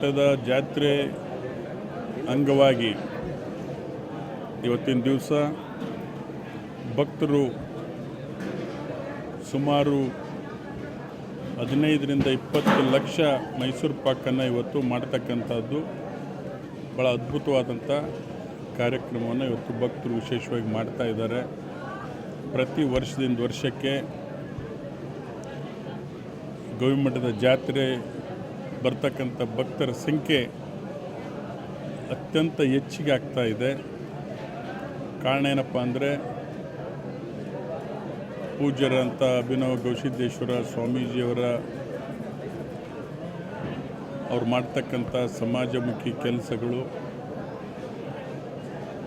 ಬೆಟ್ಟದ ಜಾತ್ರೆ ಅಂಗವಾಗಿ ಇವತ್ತಿನ ದಿವಸ ಭಕ್ತರು ಸುಮಾರು ಹದಿನೈದರಿಂದ ಇಪ್ಪತ್ತು ಲಕ್ಷ ಮೈಸೂರು ಪಾಕನ್ನು ಇವತ್ತು ಮಾಡ್ತಕ್ಕಂಥದ್ದು ಭಾಳ ಅದ್ಭುತವಾದಂಥ ಕಾರ್ಯಕ್ರಮವನ್ನು ಇವತ್ತು ಭಕ್ತರು ವಿಶೇಷವಾಗಿ ಮಾಡ್ತಾ ಇದ್ದಾರೆ. ಪ್ರತಿ ವರ್ಷದಿಂದ ವರ್ಷಕ್ಕೆ ಗವಿಮಠದ ಜಾತ್ರೆ ಬರ್ತಕ್ಕಂಥ ಭಕ್ತರ ಸಂಖ್ಯೆ ಅತ್ಯಂತ ಹೆಚ್ಚಿಗೆ ಆಗ್ತಾ ಇದೆ. ಕಾರಣ ಏನಪ್ಪ ಅಂದರೆ, ಪೂಜ್ಯರಂಥ ಅಭಿನವ ಗೌಸಿದ್ದೇಶ್ವರ ಸ್ವಾಮೀಜಿಯವರ ಅವ್ರು ಮಾಡ್ತಕ್ಕಂಥ ಸಮಾಜಮುಖಿ ಕೆಲಸಗಳು,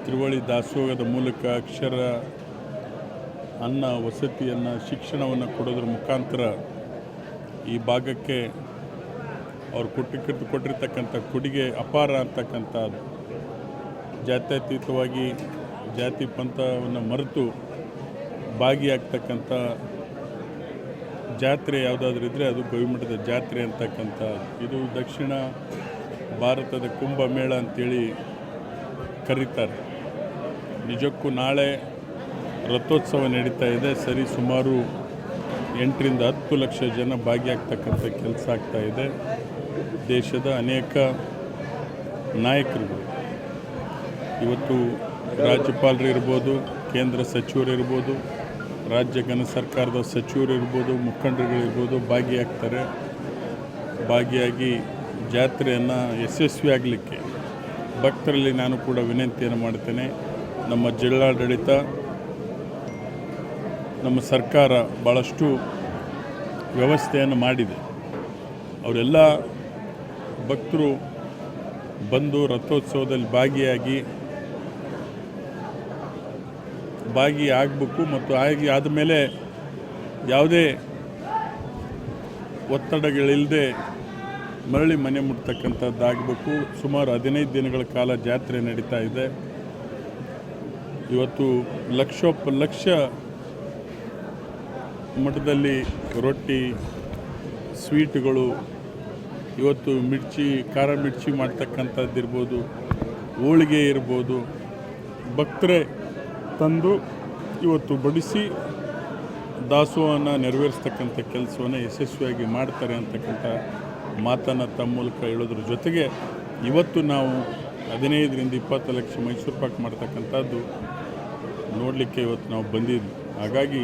ತ್ರಿವಳಿ ದಾಸೋಹದ ಮೂಲಕ ಅಕ್ಷರ, ಅನ್ನ, ವಸತಿಯನ್ನು, ಶಿಕ್ಷಣವನ್ನು ಕೊಡೋದ್ರ ಮುಖಾಂತರ ಈ ಭಾಗಕ್ಕೆ ಅವ್ರು ಕೊಟ್ಟಿಕ್ಕ ಕೊಟ್ಟಿರ್ತಕ್ಕಂಥ ಕೊಡುಗೆ ಅಪಾರ ಅಂತಕ್ಕಂಥ ಜಾತ್ಯತೀತವಾಗಿ ಜಾತಿ ಪಂಥವನ್ನು ಮರೆತು ಭಾಗಿಯಾಗ್ತಕ್ಕಂಥ ಜಾತ್ರೆ ಯಾವುದಾದ್ರೂ ಇದ್ದರೆ ಅದು ಗವಿಮಠದ ಜಾತ್ರೆ ಅಂತಕ್ಕಂಥ. ಇದು ದಕ್ಷಿಣ ಭಾರತದ ಕುಂಭಮೇಳ ಅಂತೇಳಿ ಕರೀತಾರೆ. ನಿಜಕ್ಕೂ ನಾಳೆ ರಥೋತ್ಸವ ನಡೀತಾ ಇದೆ. ಸರಿ ಸುಮಾರು ಎಂಟರಿಂದ ಹತ್ತು ಲಕ್ಷ ಜನ ಭಾಗಿಯಾಗ್ತಕ್ಕಂಥ ಕೆಲಸ ಆಗ್ತಾ ಇದೆ. ದೇಶದ ಅನೇಕ ನಾಯಕರುಗಳು. ಇವತ್ತು ರಾಜ್ಯಪಾಲರು ಇರ್ಬೋದು, ಕೇಂದ್ರ ಸಚಿವರು ಇರ್ಬೋದು, ರಾಜ್ಯ ಘನ ಸರ್ಕಾರದ ಸಚಿವರು ಇರ್ಬೋದು ಮುಖಂಡರುಗಳಿರ್ಬೋದು ಭಾಗಿಯಾಗ್ತಾರೆ. ಭಾಗಿಯಾಗಿ ಜಾತ್ರೆಯನ್ನು ಯಶಸ್ವಿಯಾಗಲಿಕ್ಕೆ ಭಕ್ತರಲ್ಲಿ ನಾನು ಕೂಡ ವಿನಂತಿಯನ್ನು ಮಾಡ್ತೇನೆ. ನಮ್ಮ ಜಿಲ್ಲಾಡಳಿತ, ನಮ್ಮ ಸರ್ಕಾರ ಭಾಳಷ್ಟು ವ್ಯವಸ್ಥೆಯನ್ನು ಮಾಡಿದೆ. ಅವರೆಲ್ಲ ಭಕ್ತರು ಬಂದು ರಥೋತ್ಸವದಲ್ಲಿ ಭಾಗಿಯಾಗಿ ಭಾಗಿ ಆಗಬೇಕು ಮತ್ತು ಆಗಿ ಆದಮೇಲೆ ಯಾವುದೇ ಒತ್ತಡಗಳಿಲ್ಲದೆ ಮರಳಿ ಮನೆ ಮುಟ್ತಕ್ಕಂಥದ್ದಾಗಬೇಕು ಸುಮಾರು ಹದಿನೈದು ದಿನಗಳ ಕಾಲ ಜಾತ್ರೆ ನಡೀತಾ ಇದೆ. ಇವತ್ತು ಲಕ್ಷೋಪ, ಲಕ್ಷ ಮಠದಲ್ಲಿ ರೊಟ್ಟಿ, ಸ್ವೀಟುಗಳು ಇವತ್ತು ಮಿರ್ಚಿ, ಖಾರ ಮಿರ್ಚಿ ಮಾಡ್ತಕ್ಕಂಥದ್ದು ಇರ್ಬೋದು, ಹೋಳಿಗೆ ಇರ್ಬೋದು, ಭಕ್ತರೇ ತಂದು ಇವತ್ತು ಬಡಿಸಿ ದಾಸೋಹನ ನೆರವೇರಿಸ್ತಕ್ಕಂಥ ಕೆಲಸವನ್ನು ಯಶಸ್ವಿಯಾಗಿ ಮಾಡ್ತಾರೆ ಅಂತಕ್ಕಂಥ ಮಾತನ್ನು ತಮ್ಮ ಮೂಲಕ ಹೇಳೋದ್ರ ಜೊತೆಗೆ ಇವತ್ತು ನಾವು ಹದಿನೈದರಿಂದ ಇಪ್ಪತ್ತು ಲಕ್ಷ ಮೈಸೂರು ಪಾಕ್ ಮಾಡ್ತಕ್ಕಂಥದ್ದು ನೋಡಲಿಕ್ಕೆ ಇವತ್ತು ನಾವು ಬಂದಿದ್ವಿ. ಹಾಗಾಗಿ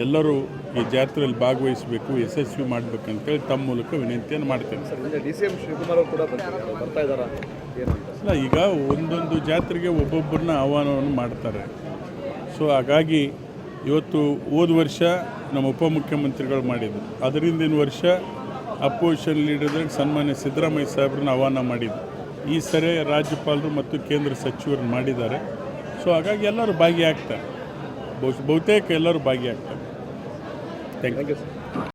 ಎಲ್ಲರೂ ಈ ಜಾತ್ರೆಯಲ್ಲಿ ಭಾಗವಹಿಸಬೇಕು ಯಶಸ್ವಿ ಮಾಡಬೇಕಂತೇಳಿ ತಮ್ಮ ಮೂಲಕ ವಿನಂತಿಯನ್ನು ಮಾಡ್ತೇನೆ. ಅಲ್ಲ ಈಗ ಒಂದೊಂದು ಜಾತ್ರೆಗೆ ಒಬ್ಬೊಬ್ಬರನ್ನ ಆಹ್ವಾನವನ್ನು ಮಾಡ್ತಾರೆ. ಸೊ ಹಾಗಾಗಿ ಇವತ್ತು ಹೋದ ವರ್ಷ ನಮ್ಮ ಉಪಮುಖ್ಯಮಂತ್ರಿಗಳು ಮಾಡಿದರು. ಅದರಿಂದಿನ ವರ್ಷ ಅಪೋಸಿಷನ್ ಲೀಡರ್ಗಳಿಗೆ ಸನ್ಮಾನ್ಯ ಸಿದ್ದರಾಮಯ್ಯ ಸಾಹೇಬ್ರನ್ನ ಆಹ್ವಾನ ಮಾಡಿದ್ರು. ಈ ಸರಿ ರಾಜ್ಯಪಾಲರು ಮತ್ತು ಕೇಂದ್ರ ಸಚಿವರು ಮಾಡಿದ್ದಾರೆ. ಸೊ ಹಾಗಾಗಿ ಎಲ್ಲರೂ ಭಾಗಿಯಾಗ್ತಾರೆ. ಬಹು ಬಹುತೇಕ ಎಲ್ಲರೂ ಭಾಗಿಯಾಗ್ತಾರೆ. thank you thank you sir